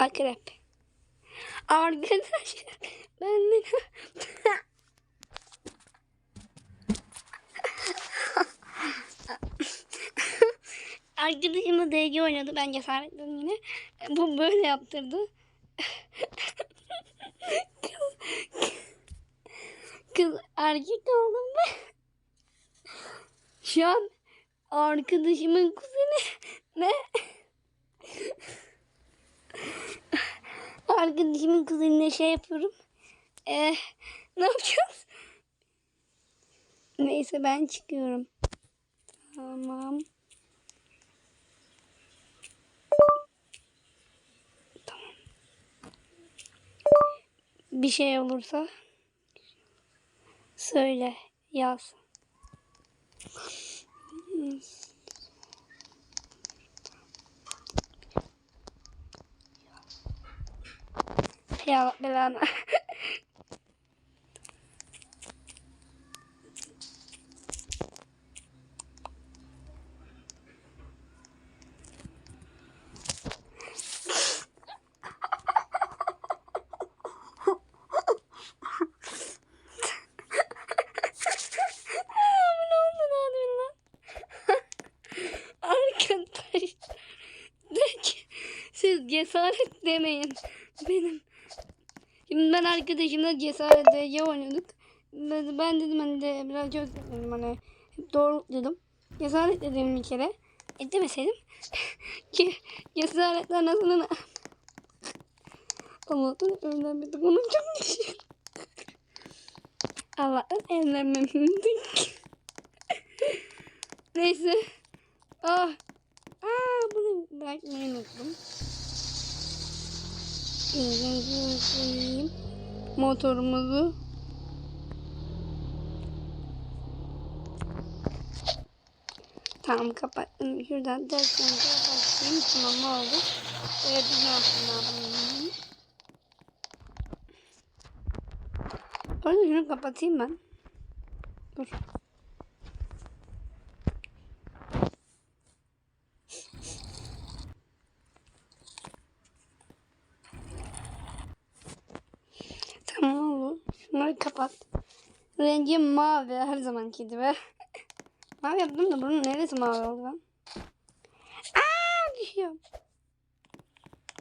Akrep. Arkadaşlar ben de Arkadaşımla DG oynadı. Ben cesaretledim yine. Bu böyle yaptırdı. kız, kız erkek oldum ben. Şu an arkadaşımın kuzeni ne? Arkadaşımın kuzenine şey yapıyorum. Ee, ne yapacağız? Neyse ben çıkıyorum. Tamam. Tamam. Bir şey olursa söyle, yaz. Ya Allah belanı. Aa, bu ne oldu lan bilmem. Arkadaşlar. De ki, siz cesaret demeyin. Benim. Ben arkadaşımla cesaret oynadık. Ben, ben dedim hani de biraz çok dedim hani doğru dedim. Cesaret dedim bir kere. E demeseydim. ki cesaretle anasını Allah'tan evlenmedik. Onun çok. Allah'tan evlenmemiştik. Neyse. Ah. Aa bunu bırakmayı unuttum. Motorumuzu. Tamam kapattım. Şuradan dersen kapatayım. Tamam oldu. Yapayım ne yapayım. Orada şunu kapatayım ben. Dur. Tamam oldu. Şunları kapat. Rengi mavi her zamanki gibi. mavi yaptım da bunun neresi mavi oldu lan? Aa düşüyorum.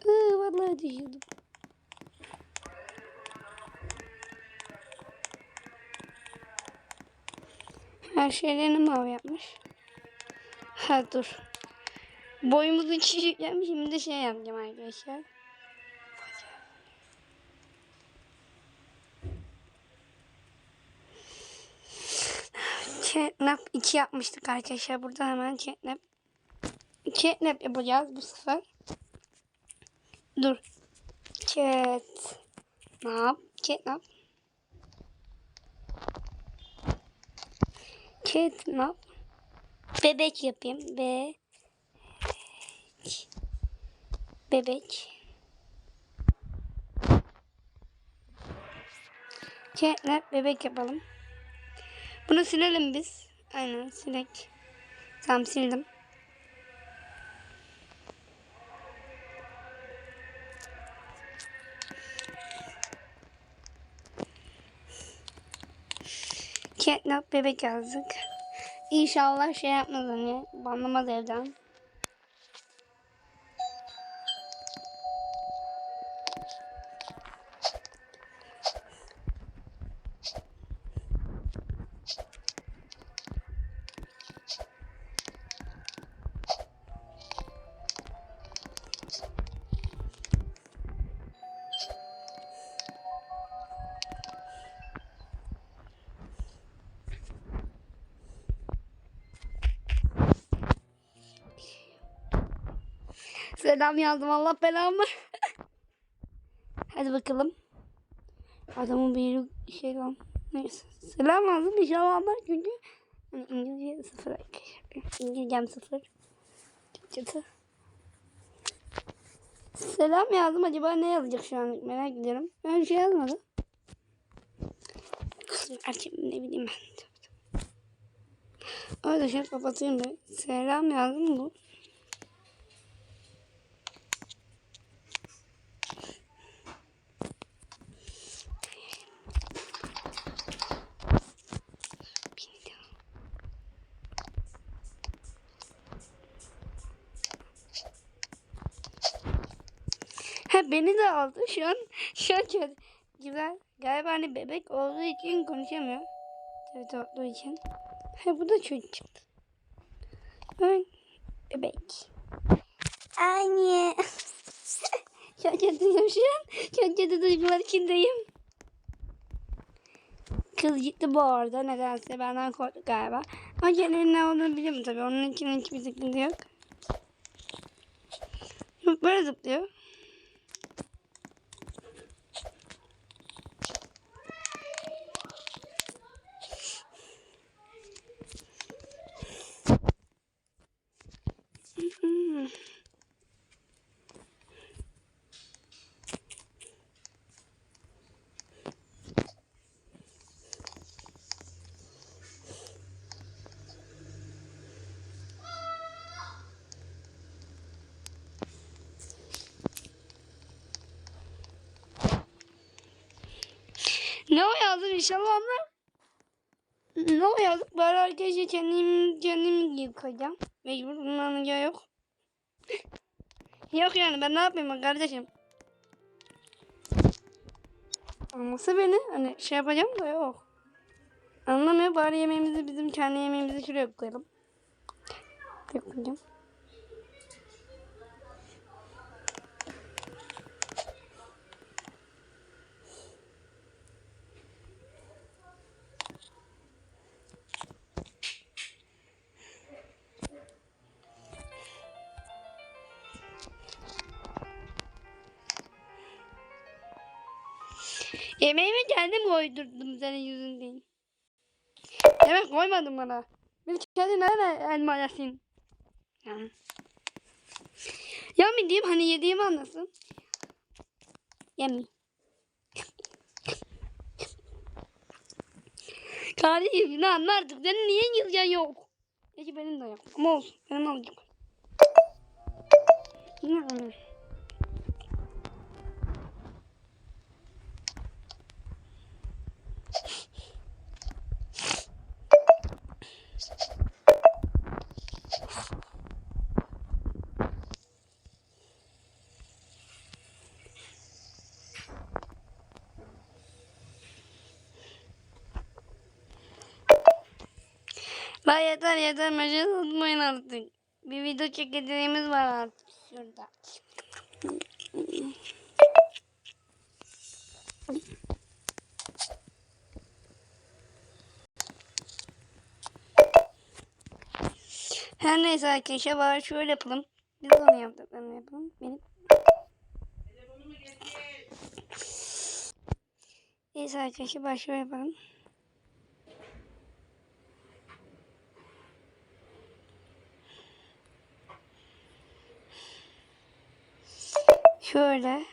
Iı, vallahi düşüyordum. Her şeylerini mavi yapmış. Ha dur. Boyumuzu küçülteceğim. Şimdi şey yapacağım arkadaşlar. Catnap 2 yapmıştık arkadaşlar. Burada hemen catnap. Catnap yapacağız bu sefer. Dur. Catnap. Catnap. Catnap. Bebek yapayım. Be Bebek. Catnap bebek yapalım. Bunu silelim biz. Aynen silek. Tamam sildim. Catnap bebek yazdık. İnşallah şey yapmaz hani. Banlamaz evden. Selam yazdım Allah belamı. Hadi bakalım. Adamın bir şey lan. Neyse. Selam yazdım inşallah anlar çünkü hani İngilizce sıfır arkadaşlar. İngilizcem sıfır. Türkçesi. Selam yazdım acaba ne yazacak şu an merak ediyorum. Ben şey yazmadım. Erkek ne bileyim ben. Öyle şey kapatayım da. Selam yazdım bu. Beni de aldı. Şu an şu an çok güzel. Galiba hani bebek olduğu için konuşamıyor. Evet olduğu için. Ha, bu da çocuk çıktı. Ben bebek. Anne. çok kötüyüm şu an. Çok kötü duygular içindeyim. Kız gitti bu arada. Nedense benden korktu galiba. Ama kendinin ne olduğunu biliyorum tabii. Onun için hiçbir sıkıntı. Yok böyle zıplıyor. Ne o yazdım inşallah ama. Ne o yazdık? Bari arkadaşlar kendim, kendim giyip koyacağım. Mecbur anlayacağı yok. yok yani ben ne yapayım kardeşim. Anlasa beni hani şey yapacağım da yok. Anlamıyor bari yemeğimizi bizim kendi yemeğimizi şuraya koyalım. Buraya Yemeğimi kendim koydurdum senin yüzünden. Yemek koymadın bana. Bir kendi nerede elma yesin? Ya. Ya mı diyeyim hani yediğimi anlasın. Yemeyeyim. Kardeşim ne anla artık. Senin niye İngilizcen yok? Peki benim de yok. Ama olsun. Benim alacağım. Ne? La yeter yeter mesaj atmayın artık. Bir video çekeceğimiz var artık şurada. Her neyse arkadaşlar var şöyle yapalım. Biz onu yaptıklarını yapalım. Benim Neyse arkadaşlar başka yapalım. Şöyle.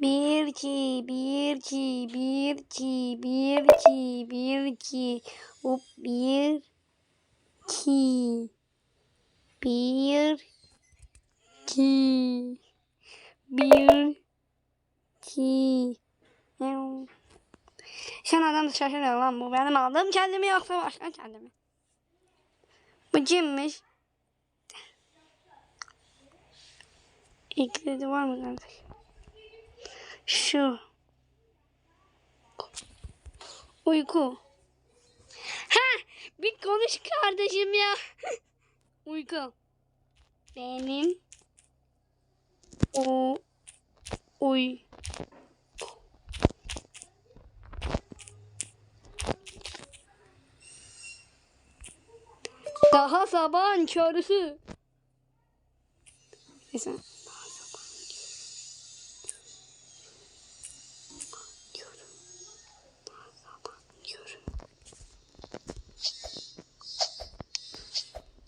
Bir iki, bir iki, bir iki, bir iki, bir iki, hop bir iki, bir iki, bir iki. An adam şaşırıyor lan bu benim aldığım kendimi yoksa başka kendimi. Bu kimmiş? İklidi var mı kardeş? Şu. Uyku. Ha, bir konuş kardeşim ya. Uyku. Benim o uy Daha sabahın körüsü. Neyse.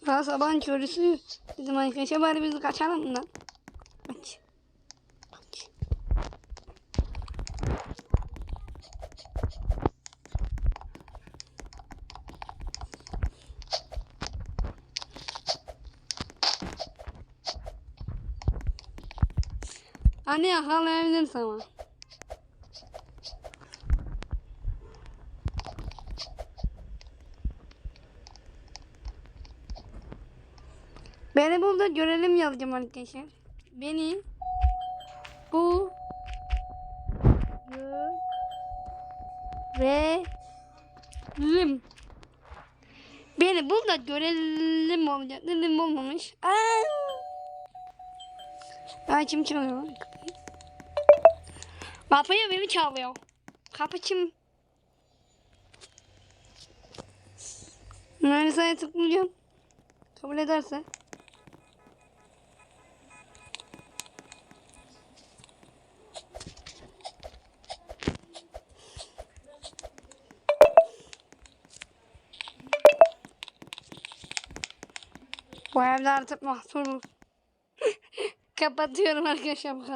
Daha sabahın körüsü. Bizim arkadaşa bari biz kaçalım bundan. Anne yakalayabiliriz ama. Beni burada görelim yazacağım arkadaşlar. Beni bu görelim. Beni burada görelim olacak. Dedim olmamış. Aa! Ay kim çalıyor? Kapıyı? Kapıyı biri çalıyor. Kapı kim? Melisa'ya tıklayacağım. Kabul ederse. Bu evde artık mahsuruz. Kapatıyorum arkadaşlar.